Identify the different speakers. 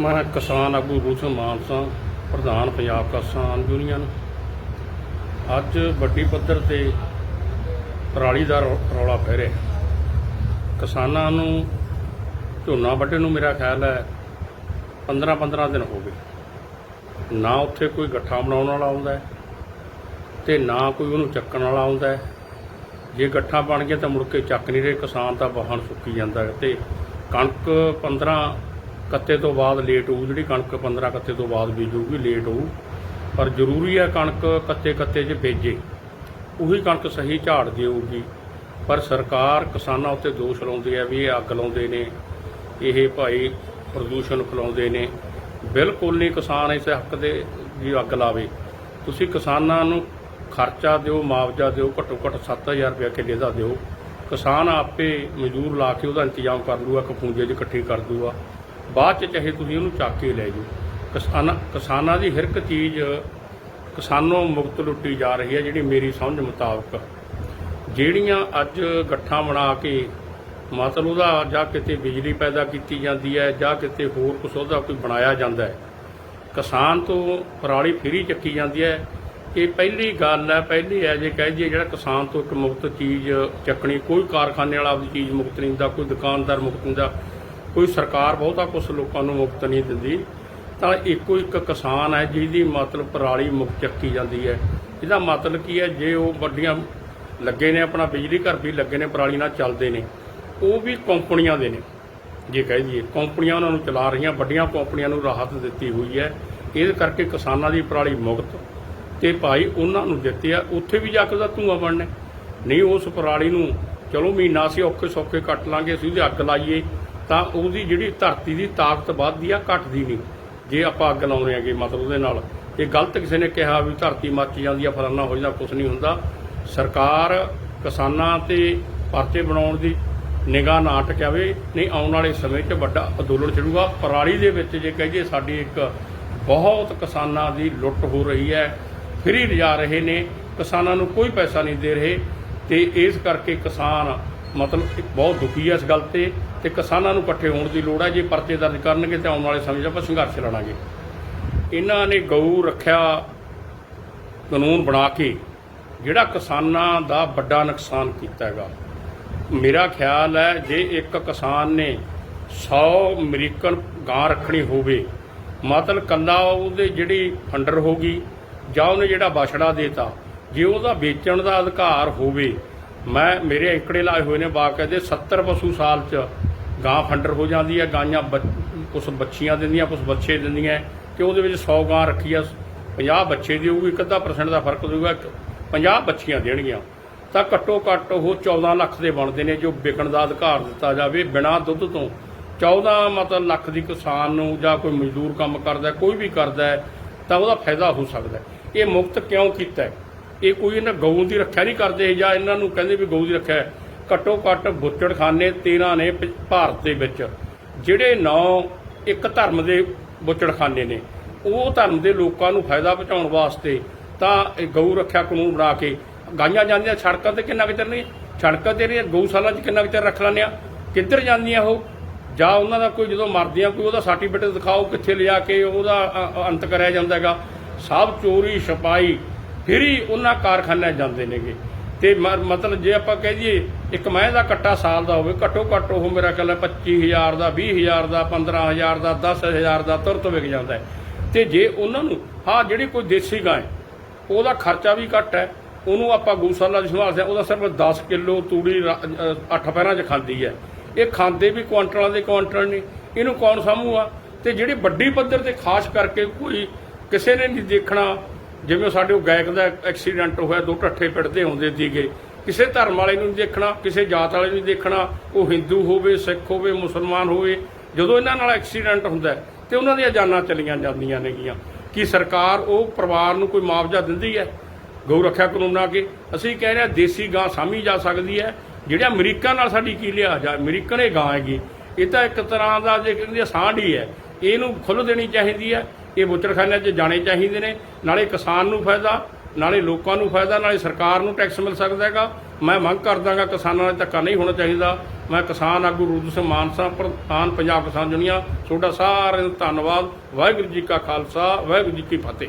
Speaker 1: ਮੈਂ ਕਿਸਾਨ ਆਗੂ ਰੂਸਨ ਮਾਨਸਾ ਪ੍ਰਧਾਨ ਪੰਜਾਬ ਕਿਸਾਨ ਯੂਨੀਅਨ। ਅੱਜ ਵੱਡੀ ਪੱਧਰ ਤੇ ਪਰਾਲੀ ਦਾ ਰੌ- ਰੌਲਾ ਪੈ ਰਿਹਾ। ਕਿਸਾਨਾਂ ਨੂੰ ਝੋਨਾ ਵੱਢਣ ਨੂੰ ਮੇਰਾ ਖਿਆਲ ਹੈ 15 15 ਦਿਨ ਹੋ ਗਏ। ਨਾ ਉੱਥੇ ਕੋਈ ਗੱਠਾ ਬਣਾਉਣ ਵਾਲਾ ਆਉਂਦਾ ਹੈ ਤੇ ਨਾ ਕੋਈ ਉਹਨੂੰ ਚੱਕਣ ਵਾਲਾ ਆਉਂਦਾ ਜੇ ਗੱਠਾ ਬਣ ਗਿਆ ਤਾਂ ਮੁੜ ਕੇ ਚੱਕ ਨਹੀਂ ਰਹੇ, ਕਿਸਾਨ ਦਾ ਵਾਹਨ ਸੁੱਕੀ ਜਾਂਦਾ ਹੈ ਤੇ ਕਣਕ 15 ਕੱਤੇ ਤੋਂ ਬਾਅਦ ਲੇਟ ਹੋਊ, ਜਿਹੜੀ ਕਣਕ 15 ਕੱਤੇ ਤੋਂ ਬਾਅਦ ਬੀਜੂਗੀ ਲੇਟ ਹੋਊ। ਪਰ ਜ਼ਰੂਰੀ ਹੈ ਕਣਕ ਕੱਤੇ ਕੱਤੇ 'ਚ ਬੀਜੇ, ਉਹੀ ਕਣਕ ਸਹੀ ਝਾੜ ਦੇਊਗੀ। ਪਰ ਸਰਕਾਰ ਕਿਸਾਨਾਂ ਉੱਤੇ ਦੋਸ਼ ਲਾਉਂਦੀ ਹੈ ਵੀ ਇਹ ਅੱਗ ਲਾਉਂਦੇ ਨੇ, ਇਹ ਭਾਈ ਪ੍ਰਦੂਸ਼ਣ ਫੈਲਾਉਂਦੇ ਨੇ। ਬਿਲਕੁਲ ਨਹੀਂ ਕਿਸਾਨ ਇਸ ਹੱਕ ਦੇ ਵੀ ਅੱਗ ਲਾਵੇ। ਤੁਸੀਂ ਕਿਸਾਨਾਂ ਨੂੰ ਖਰਚਾ ਦਿਓ, ਮੁਆਵਜ਼ਾ ਦਿਓ, ਘੱਟੋ ਘੱਟ 7000 ਰੁਪਏ ਕਿੱਲੇ ਦਾ ਦਿਓ। ਕਿਸਾਨ ਆਪੇ ਮਜ਼ਦੂਰ ਲਾ ਕੇ ਉਹਦਾ ਇੰਤਜ਼ਾਮ ਕਰ ਲੂਗਾ ਕਫੂੰਜੇ 'ਚ ਇਕੱਠੀ ਕਰ ਦੂਗਾ। ਬਾਅਦ 'ਚ ਚਾਹੇ ਤੁਸੀਂ ਉਹਨੂੰ ਚੱਕ ਕੇ ਲੈ ਜਾਓ। ਕਿਸਾਨਾਂ ਕਿਸਾਨਾਂ ਦੀ ਹਰ ਇੱਕ ਚੀਜ਼ ਕਿਸਾਨੋਂ ਮੁਕਤ ਲੁੱਟੀ ਜਾ ਰਹੀ ਹੈ, ਜਿਹੜੀ ਮੇਰੀ ਸਮਝ ਮੁਤਾਬਕ। ਜਿਹੜੀਆਂ ਅੱਜ ਗੱਠਾਂ ਬਣਾ ਕੇ ਮਤਲਬ ਉਹਦਾ ਜਾਂ ਕਿਤੇ ਬਿਜਲੀ ਪੈਦਾ ਕੀਤੀ ਜਾਂਦੀ ਹੈ, ਜਾਂ ਕਿਤੇ ਹੋਰ ਕੁਛ ਉਹਦਾ ਕੋਈ ਬਣਾਇਆ ਜਾਂਦਾ ਹੈ। ਕਿਸਾਨ ਤੋਂ ਪਰਾਲੀ ਫਰੀ ਚੱਕੀ ਜਾਂਦੀ ਹੈ। ਇਹ ਪਹਿਲੀ ਗੱਲ ਹੈ, ਪਹਿਲੀ ਹੈ ਜੇ ਕਹਿ ਦਈਏ ਜਿਹੜਾ ਕਿਸਾਨ ਤੋਂ ਇੱਕ ਮੁਕਤ ਚੀਜ਼ ਚੱਕਣੀ, ਕੋਈ ਕਾਰਖਾਨੇ ਵਾਲਾ ਆਪਣੀ ਚੀਜ਼ ਮੁਕਤ ਨਹੀਂ ਦਿੰਦਾ, ਕੋਈ ਦੁਕਾਨਦਾਰ ਮੁਕਤ ਨਹੀਂ ਦਿੰਦਾ। ਕੋਈ ਸਰਕਾਰ ਬਹੁਤਾ ਕੁਝ ਲੋਕਾਂ ਨੂੰ ਮੁਕਤ ਨਹੀਂ ਦਿੰਦੀ, ਤਾਂ ਇੱਕੋ ਇੱਕ ਕਿਸਾਨ ਹੈ ਜਿਹਦੀ ਮਤਲਬ ਪਰਾਲੀ ਮੁਕਤ ਚੱਕੀ ਜਾਂਦੀ ਹੈ। ਇਹਦਾ ਮਤਲਬ ਕੀ ਹੈ, ਜੇ ਉਹ ਵੱਡੀਆਂ ਲੱਗੇ ਨੇ, ਆਪਣਾ ਬਿਜਲੀ ਘਰ ਵੀ ਲੱਗੇ ਨੇ, ਪਰਾਲੀ ਨਾਲ ਚੱਲਦੇ ਨੇ, ਉਹ ਵੀ ਕੰਪਨੀਆਂ ਦੇ ਨੇ। ਜੇ ਕਹਿ ਦਈਏ, ਕੰਪਨੀਆਂ ਉਹਨਾਂ ਨੂੰ ਚਲਾ ਰਹੀਆਂ, ਵੱਡੀਆਂ ਕੰਪਨੀਆਂ ਨੂੰ ਰਾਹਤ ਦਿੱਤੀ ਹੋਈ ਹੈ। ਇਹਦੇ ਕਰਕੇ ਕਿਸਾਨਾਂ ਦੀ ਪਰਾਲੀ ਮੁਕਤ ਤੇ ਭਾਈ ਉਹਨਾਂ ਨੂੰ ਦਿੱਤੇ ਆ, ਉੱਥੇ ਵੀ ਜਾ ਕੇ ਉਹਦਾ ਧੂਆਂ ਬਣਨਾ ਨਹੀਂ, ਉਸ ਪਰਾਲੀ ਨੂੰ, ਚਲੋ ਮਹੀਨਾ ਅਸੀਂ ਔਖੇ ਸੌਖੇ ਕੱਟ ਲਾਂਗੇ, ਅਸੀਂ ਉਹਦੀ ਅੱਗ ਲਾਈਏ ਤਾਂ ਉਹਦੀ ਜਿਹੜੀ ਧਰਤੀ ਦੀ ਤਾਕਤ ਵੱਧਦੀ ਆ, ਘਟਦੀ ਨਹੀਂ। ਜੇ ਆਪਾਂ ਅੱਗ ਲਾਉਣੇ ਹੈਗੇ ਮਤਲਬ ਉਹਦੇ ਨਾਲ। ਇਹ ਗਲਤ ਕਿਸੇ ਨੇ ਕਿਹਾ ਵੀ ਧਰਤੀ ਮੱਚ ਜਾਂਦੀ ਆ, ਫਲਾਨਾ ਹੋ ਜਾਂਦਾ ਕੁਝ ਨਹੀਂ ਹੁੰਦਾ। ਸਰਕਾਰ ਕਿਸਾਨਾਂ ਤੇ ਪਰਚੇ ਬਣਾਉਣ ਦੀ ਨਿਗਾਹ ਨਾ ਟਿਕਾਵੇ, ਨਹੀਂ ਆਉਣ ਵਾਲੇ ਸਮੇਂ 'ਚ ਵੱਡਾ ਅੰਦੋਲਨ ਛਿੜੂਗਾ। ਪਰਾਲੀ ਦੇ ਵਿੱਚ ਜੇ ਕਹੀਏ, ਸਾਡੀ ਇੱਕ ਬਹੁਤ ਕਿਸਾਨਾਂ ਦੀ ਲੁੱਟ ਹੋ ਰਹੀ ਹੈ। ਫਰੀ ਲਿਜਾ ਰਹੇ ਨੇ। ਕਿਸਾਨਾਂ ਨੂੰ ਕੋਈ ਪੈਸਾ ਨਹੀਂ ਦੇ ਰਹੇ। ਤੇ ਇਸ ਕਰਕੇ ਕਿਸਾਨ ਮਤਲਬ ਬਹੁਤ ਦੁਖੀ ਹੈ ਇਸ ਗੱਲ ਤੇ ਤੇ ਕਿਸਾਨਾਂ ਨੂੰ ਇਕੱਠੇ ਹੋਣ ਦੀ ਲੋੜ ਹੈ ਜੇ ਪਰਚੇ ਦਰਜ ਕਰਨਗੇ ਤੇ ਆਉਣ ਵਾਲੇ ਸਮੇਂ 'ਚ ਆਪਾਂ ਸੰਘਰਸ਼ ਲੜਾਂਗੇ। ਇਹਨਾਂ ਨੇ ਗਊ ਰੱਖਿਆ ਕਾਨੂੰਨ ਬਣਾ ਕੇ ਜਿਹੜਾ ਕਿਸਾਨਾਂ ਦਾ ਵੱਡਾ ਨੁਕਸਾਨ ਕੀਤਾ ਹੈਗਾ। ਮੇਰਾ ਖਿਆਲ ਹੈ ਜੇ ਇੱਕ ਕਿਸਾਨ ਨੇ 100 ਅਮਰੀਕਨ ਗਾਂ ਰੱਖਣੀ ਹੋਵੇ, ਮਤਲਬ ਕੱਲਾ ਉਹਦੇ ਜਿਹੜੀ ਫੰਡਰ ਹੋਗੀ ਜਾਂ ਉਹਨੇ ਜਿਹੜਾ ਬਛੜਾ ਦੇਤਾ, ਜੇ ਉਹਦਾ ਵੇਚਣ ਦਾ ਅਧਿਕਾਰ ਹੋਵੇ ਮੈਂ ਮੇਰੇ ਅੰਕੜੇ ਲਾਏ ਹੋਏ ਨੇ ਬਾਕਾਇਦੇ 70 ਪਸ਼ੂ ਸਾਲ ਚ ਗਾਂ ਫੰਡਰ ਹੋ ਜਾਂਦੀ ਹੈ ਗਾਈਆਂ ਕੁਝ ਬੱਚੀਆਂ ਦਿੰਦੀਆਂ ਕੁਝ ਬੱਚੇ ਦਿੰਦੀਆਂ ਕਿ ਉਹਦੇ ਵਿੱਚ 100 ਗਾਂ ਰੱਖੀ ਆ 50 ਬੱਚੇ ਦੇਊਗੀ ਇੱਕ ਅੱਧਾ ਪਰਸੈਂਟ ਦਾ ਫ਼ਰਕ ਦੇਊਗਾ 50 ਬੱਚੀਆਂ ਦੇਣਗੀਆਂ। ਤਾਂ ਘੱਟੋ ਘੱਟ ਉਹ 14 ਲੱਖ ਦੇ ਬਣਦੇ ਨੇ ਜੋ ਵਿਕਣ ਦਾ ਅਧਿਕਾਰ ਦਿੱਤਾ ਜਾਵੇ ਬਿਨਾਂ ਦੁੱਧ ਤੋਂ। 14 ਮਤਲਬ ਲੱਖ ਦੀ ਕਿਸਾਨ ਨੂੰ ਜਾਂ ਕੋਈ ਮਜ਼ਦੂਰ ਕੰਮ ਕਰਦਾ, ਕੋਈ ਵੀ ਕਰਦਾ, ਤਾਂ ਉਹਦਾ ਫਾਇਦਾ ਹੋ ਸਕਦਾ। ਇਹ ਮੁਕਤ ਕਿਉਂ ਕੀਤਾ ਇਹ ਕੋਈ ਇਹਨਾਂ ਗਊ ਦੀ ਰੱਖਿਆ ਨਹੀਂ ਕਰਦੇ ਜਾਂ ਇਹਨਾਂ ਨੂੰ ਕਹਿੰਦੇ ਵੀ ਗਊ ਦੀ ਰੱਖਿਆ ਘੱਟੋ ਘੱਟ ਬੁੱਚੜਖਾਨੇ 13 ਨੇ ਪ- ਭਾਰਤ ਦੇ ਵਿੱਚ। ਜਿਹੜੇ ਨੌ ਇੱਕ ਧਰਮ ਦੇ ਬੁੱਚੜਖਾਨੇ ਨੇ, ਉਹ ਧਰਮ ਦੇ ਲੋਕਾਂ ਨੂੰ ਫਾਇਦਾ ਪਹੁੰਚਾਉਣ ਵਾਸਤੇ ਤਾਂ ਇਹ ਗਊ ਰੱਖਿਆ ਕਾਨੂੰਨ ਬਣਾ ਕੇ ਗਾਈਆਂ ਜਾਂਦੀਆਂ ਸੜਕਾਂ ਤੇ ਕਿੰਨਾ ਕੁ ਚਿਰ ਨਹੀਂ? ਸੜਕਾਂ ਤੇ ਰਹੀਆਂ ਗਊਸ਼ਾਲਾ 'ਚ ਕਿੰਨਾ ਕੁ ਚਿਰ ਰੱਖ ਲੈਂਦੇ ਆ? ਕਿੱਧਰ ਜਾਂਦੀਆਂ ਉਹ? ਜਾਂ ਉਹਨਾਂ ਦਾ ਕੋਈ ਜਦੋਂ ਮਰਦੀਆਂ ਕੋਈ ਉਹਦਾ ਸਰਟੀਫਿਕੇਟ ਦਿਖਾਓ ਕਿੱਥੇ ਲਿਜਾ ਕੇ ਉਹਦਾ ਅੰਤ ਕਰਿਆ ਜਾਂਦਾ ਹੈਗਾ। ਸਭ ਚੋਰੀ, ਛਪਾਈ ਫਿਰ ਹੀ ਉਹਨਾਂ ਕਾਰਖਾਨਿਆਂ 'ਚ ਜਾਂਦੇ ਨੇਗੇ। ਤੇ ਮ- ਮਤਲਬ ਜੇ ਆਪਾਂ ਕਹਿ ਦਈਏ, ਇੱਕ ਮੈਂ ਦਾ ਕੱਟਾ ਸਾਲ ਦਾ ਹੋਵੇ, ਘੱਟੋ ਘੱਟ ਉਹ ਮੇਰਾ ਖਿਆਲ ਹੈ 25000 ਦਾ 20000 ਦਾ 15000 ਦਾ 10000 ਦਾ ਤੁਰਤ ਵਿਕ ਜਾਂਦਾ ਹੈ। ਤੇ ਜੇ ਉਹਨਾਂ ਨੂੰ, ਹਾਂ, ਜਿਹੜੀ ਕੋਈ ਦੇਸੀ ਗਾਂ ਉਹਦਾ ਖਰਚਾ ਵੀ ਘੱਟ ਹੈ, ਉਹਨੂੰ ਆਪਾਂ ਗਊਸ਼ਾਲਾ ਦੀ ਸੰਭਾਲ ਸਿਆ ਉਹਦਾ ਸਿਰਫ 10 ਕਿਲੋ ਤੂੜੀ ਅੱਠ ਪੈਰਾਂ 'ਚ ਖਾਂਦੀ ਹੈ। ਇਹ ਖਾਂਦੇ ਵੀ ਕੁਆਂਟਲਾਂ ਦੇ ਕੁਆਂਟਲ ਨੇ, ਇਹਨੂੰ ਕੌਣ ਸਾਂਭੂਗਾ? ਤੇ ਜਿਹੜੀ ਵੱਡੀ ਪੱਧਰ ਤੇ ਖਾਸ ਕਰਕੇ ਕੋਈ ਕਿਸੇ ਨੇ ਨਹੀਂ ਦੇਖਣਾ ਜਿਵੇਂ ਸਾਡੇ ਉਹ ਗਾਇਕ ਦਾ ਐਕਸੀਡੈਂਟ ਹੋਇਆ ਦੋ ਠੱਠੇ ਪਿੜਦੇ ਹੁੰਦੇ ਸੀਗੇ। ਕਿਸੇ ਧਰਮ ਵਾਲੇ ਨੂੰ ਨਹੀਂ ਦੇਖਣਾ ਕਿਸੇ ਜਾਤ ਵਾਲੇ ਨੂੰ ਦੇਖਣਾ ਉਹ ਹਿੰਦੂ ਹੋਵੇ ਸਿੱਖ ਹੋਵੇ ਮੁਸਲਮਾਨ ਹੋਵੇ ਜਦੋਂ ਇਹਨਾਂ ਨਾਲ ਐਕਸੀਡੈਂਟ ਹੁੰਦਾ ਹੈ, ਤੇ ਉਹਨਾਂ ਦੀਆਂ ਜਾਨਾਂ ਚਲੀਆਂ ਜਾਂਦੀਆਂ ਨੇਗੀਆਂ। ਕੀ ਸਰਕਾਰ ਉਹ ਪਰਿਵਾਰ ਨੂੰ ਕੋਈ ਮੁਆਵਜ਼ਾ ਦਿੰਦੀ ਹੈ? ਗਊ ਰੱਖਿਆ ਕਾਨੂੰਨ ਆ ਕੇ। ਅਸੀਂ ਕਹਿ ਰਹੇ ਹਾਂ ਦੇਸੀ ਗਾਂ ਸਾਂਭੀ ਜਾ ਸਕਦੀ ਹੈ। ਜਿਹੜਾ ਅਮਰੀਕਾ ਨਾਲ ਸਾਡੀ ਕੀ ਲਿਆ ਜਾ ਅਮਰੀਕਨ ਇਹ ਗਾਂ ਹੈਗੀ। ਇਹ ਤਾਂ ਇੱਕ ਤਰ੍ਹਾਂ ਦਾ ਜੇ ਕਹਿੰਦੇ ਸਾਂਢ ਹੀ ਹੈ। ਇਹਨੂੰ ਖੁੱਲ੍ਹ ਦੇਣੀ ਚਾਹੀਦੀ ਹੈ। ਇਹ ਬੁੱਚੜਖਾਨਿਆਂ 'ਚ ਜਾਣੇ ਚਾਹੀਦੇ ਨੇ। ਨਾਲੇ ਕਿਸਾਨ ਨੂੰ ਫਾਇਦਾ, ਨਾਲੇ ਲੋਕਾਂ ਨੂੰ ਫਾਇਦਾ, ਨਾਲੇ ਸਰਕਾਰ ਨੂੰ ਟੈਕਸ ਮਿਲ ਸਕਦਾ ਹੈਗਾ। ਮੈਂ ਮੰਗ ਕਰਦਾਗਾ ਕਿਸਾਨਾਂ ਨਾਲ ਧੱਕਾ ਨਹੀਂ ਹੋਣਾ ਚਾਹੀਦਾ। ਮੈਂ ਕਿਸਾਨ ਆਗੂ ਰੂਦ ਸਿੰਘ ਮਾਨਸਾ, ਪ੍ਰਧਾਨ ਪੰਜਾਬ ਕਿਸਾਨ ਯੂਨੀਅਨ, ਤੁਹਾਡਾ ਸਾਰਿਆਂ ਦਾ ਧੰਨਵਾਦ। ਵਾਹਿਗੁਰੂ ਜੀ ਕਾ ਖਾਲਸਾ, ਵਾਹਿਗੁਰੂ ਜੀ ਕੀ ਫਤਿਹ।